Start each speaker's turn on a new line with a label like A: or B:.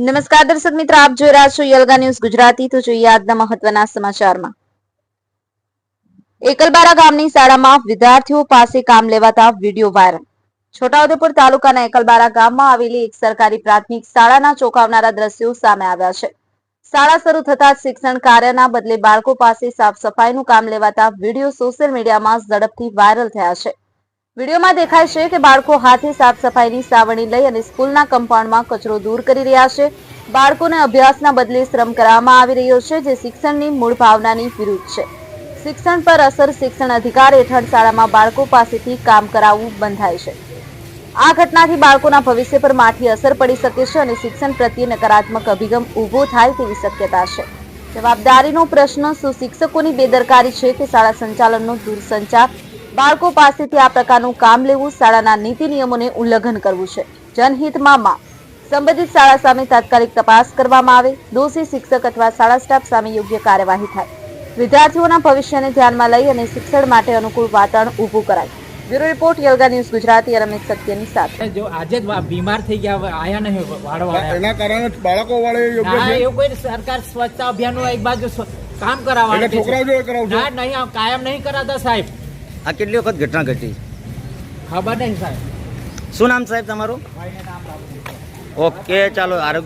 A: નમસ્કાર દર્શક મિત્રો, આપ જોઈ રહ્યા છો યલગા ન્યૂઝ ગુજરાતી. તો જોઈએ આજના મહત્વના સમાચારમાં. એકલબારા ગામની શાળામાં વિદ્યાર્થીઓ પાસે કામ લેવાતા વીડિયો વાયરલ. છોટાઉદેપુર તાલુકાના એકલબારા ગામમાં આવેલી એક સરકારી પ્રાથમિક શાળાના ચોંકાવનારા દ્રશ્યો સામે આવ્યા છે. શાળા શરૂ થતા શિક્ષણ કાર્યના બદલે બાળકો પાસે સાફ સફાઈનું કામ લેવાતા વીડિયો સોશિયલ મીડિયામાં ઝડપથી વાયરલ થયા છે. વિડીયોમાં દેખાય છે કે બાળકો હાથે સાફ સફાઈની સાવરણી લઈ અને સ્કૂલના કમ્પાઉન્ડમાં કચરો દૂર કરી રહ્યા છે. બાળકોને અભ્યાસના બદલે શ્રમ કરવામાં આવી રહ્યો છે, જે શિક્ષણની મૂળ ભાવનાની વિરુદ્ધ છે. શિક્ષણ પર અસર શિક્ષણ અધિકાર હેઠળ શાળામાં બાળકો પાસેથી કામ કરાવવું બંધાય છે. આ ઘટનાથી બાળકોના ભવિષ્ય પર માઠી અસર પડી શકે છે અને શિક્ષણ પ્રત્યે નકારાત્મક અભિગમ ઊભો થાય તેવી શક્યતા છે. જવાબદારીનો પ્રશ્ન શું શિક્ષકોની બેદરકારી છે કે શાળા સંચાલનનો દૂરસંચાર બાળકો પાસેથી આ પ્રકારનું કામ લેવું શાળાના નીતિ નિયમોને ઉલ્લંઘન કરવું છે. જનહિતમાં માં સંબંધિત શાળા સામે તાત્કાલિક તપાસ કરવામાં આવે. દોષી શિક્ષક અથવા શાળા સ્ટાફ સામે યોગ્ય કાર્યવાહી થાય. વિદ્યાર્થીઓના ભવિષ્યને ધ્યાનમાં લઈ અને શિક્ષણ માટે અનુકૂળ વાતાવરણ ઊભું કરાય. બ્યુરો રિપોર્ટ યલગા ન્યૂઝ ગુજરાતી રમેશ સત્યની સાથે
B: જો આજે જ બીમાર થઈ ગયા આયા નહીં વાળવા
C: એના કારણે બાળકો વાળે યોગ્ય છે.
B: એવું કોઈ સરકાર સ્વચ્છતા અભિયાન એક બાજુ કામ કરાવવા
C: એટલે છોકરાઓ જો કરાવજો.
B: ના નહીં કાયમ નહીં કરાતા સાહેબ.
D: આ કેટલી વખત ઘટના ઘટી?
B: ખબર નહીં સાહેબ.
D: શું નામ સાહેબ તમારું? ઓકે ચાલો આરોગ્ય